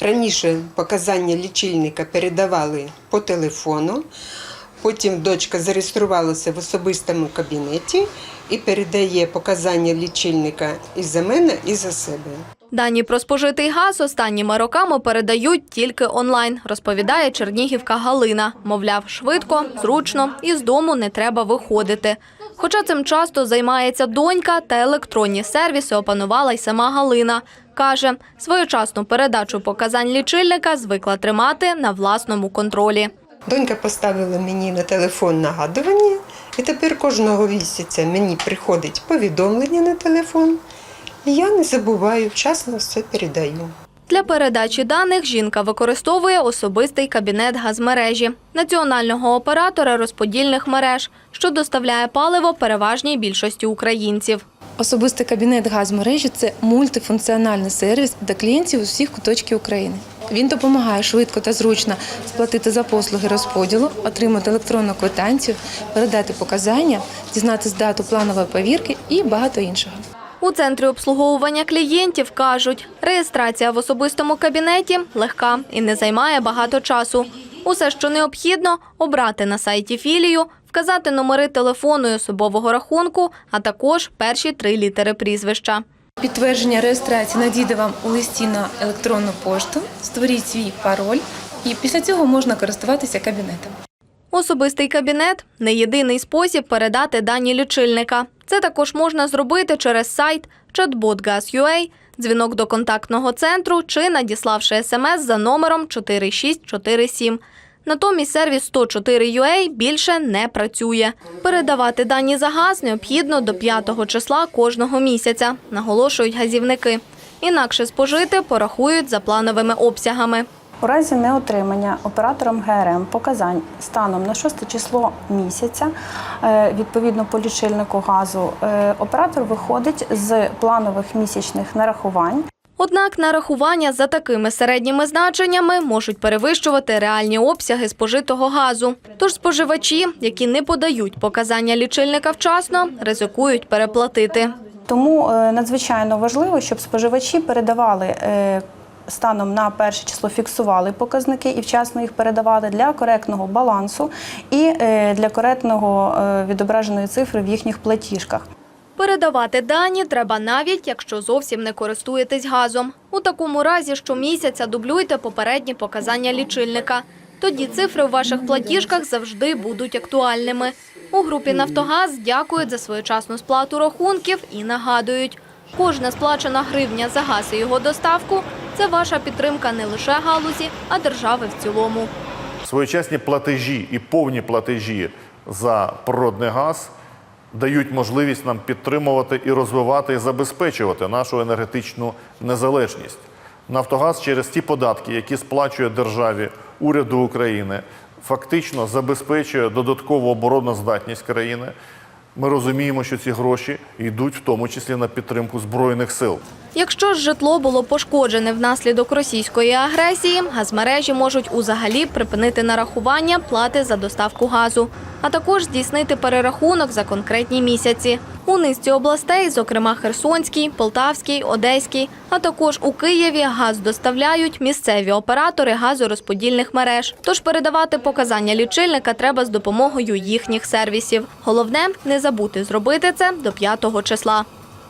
Раніше показання лічильника передавали по телефону, потім дочка зареєструвалася в особистому кабінеті і передає показання лічильника і за мене, і за себе. Дані про спожитий газ останніми роками передають тільки онлайн, розповідає чернігівка Галина. Мовляв, швидко, зручно і з дому не треба виходити. Хоча цим часто займається донька та електронні сервіси опанувала й сама Галина. Каже, своєчасну передачу показань лічильника звикла тримати на власному контролі. Донька поставила мені на телефон нагадування, і тепер кожного місяця мені приходить повідомлення на телефон. Я не забуваю, вчасно все передаю. Для передачі даних жінка використовує особистий кабінет газмережі національного оператора розподільних мереж, що доставляє паливо переважній більшості українців. Особистий кабінет газмережі це мультифункціональний сервіс для клієнтів з усіх куточків України. Він допомагає швидко та зручно сплатити за послуги розподілу, отримати електронну квитанцію, передати показання, дізнатися дату планової повірки і багато іншого. У центрі обслуговування клієнтів кажуть, реєстрація в особистому кабінеті легка і не займає багато часу. Усе, що необхідно, обрати на сайті філію, вказати номери телефону і особового рахунку, а також перші три літери прізвища. Підтвердження реєстрації надійде вам у листі на електронну пошту, створіть свій пароль, і після цього можна користуватися кабінетом. Особистий кабінет не єдиний спосіб передати дані лічильника. Це також можна зробити через сайт chatbot Gas.ua, дзвінок до контактного центру чи надіславши смс за номером 4647. Натомість сервіс 104.ua більше не працює. Передавати дані за газ необхідно до 5 числа кожного місяця, наголошують газівники. Інакше спожити порахують за плановими обсягами. У разі неотримання оператором ГРМ показань станом на 6 число місяця, е, відповідно по лічильнику газу, е, оператор виходить з планових місячних нарахувань. Однак нарахування за такими середніми значеннями можуть перевищувати реальні обсяги спожитого газу. Тож споживачі, які не подають показання лічильника вчасно, ризикують переплатити. Тому е, надзвичайно важливо, щоб споживачі передавали станом на перше число, фіксували показники і вчасно їх передавали для коректного балансу і е, для коректного е, відображеної цифри в їхніх платіжках. Передавати дані треба навіть, якщо зовсім не користуєтесь газом. У такому разі щомісяця дублюйте попередні показання лічильника. Тоді цифри у ваших платіжках завжди будуть актуальними. У групі «Нафтогаз» дякують за своєчасну сплату рахунків і нагадують, кожна сплачена гривня за газ і його доставку – це ваша підтримка не лише галузі, а держави в цілому. Своєчасні платежі і повні платежі за природний газ дають можливість нам підтримувати і розвивати і забезпечувати нашу енергетичну незалежність. Нафтогаз через ті податки, які сплачує державі уряду України, фактично забезпечує додаткову обороноздатність країни. Ми розуміємо, що ці гроші йдуть в тому числі на підтримку збройних сил. Якщо ж житло було пошкоджене внаслідок російської агресії, газмережі можуть узагалі припинити нарахування плати за доставку газу, а також здійснити перерахунок за конкретні місяці. У низці областей, зокрема Херсонській, Полтавській, Одеській, а також у Києві газ доставляють місцеві оператори газорозподільних мереж. Тож передавати показання лічильника треба з допомогою їхніх сервісів. Головне не забути зробити це до 5 числа.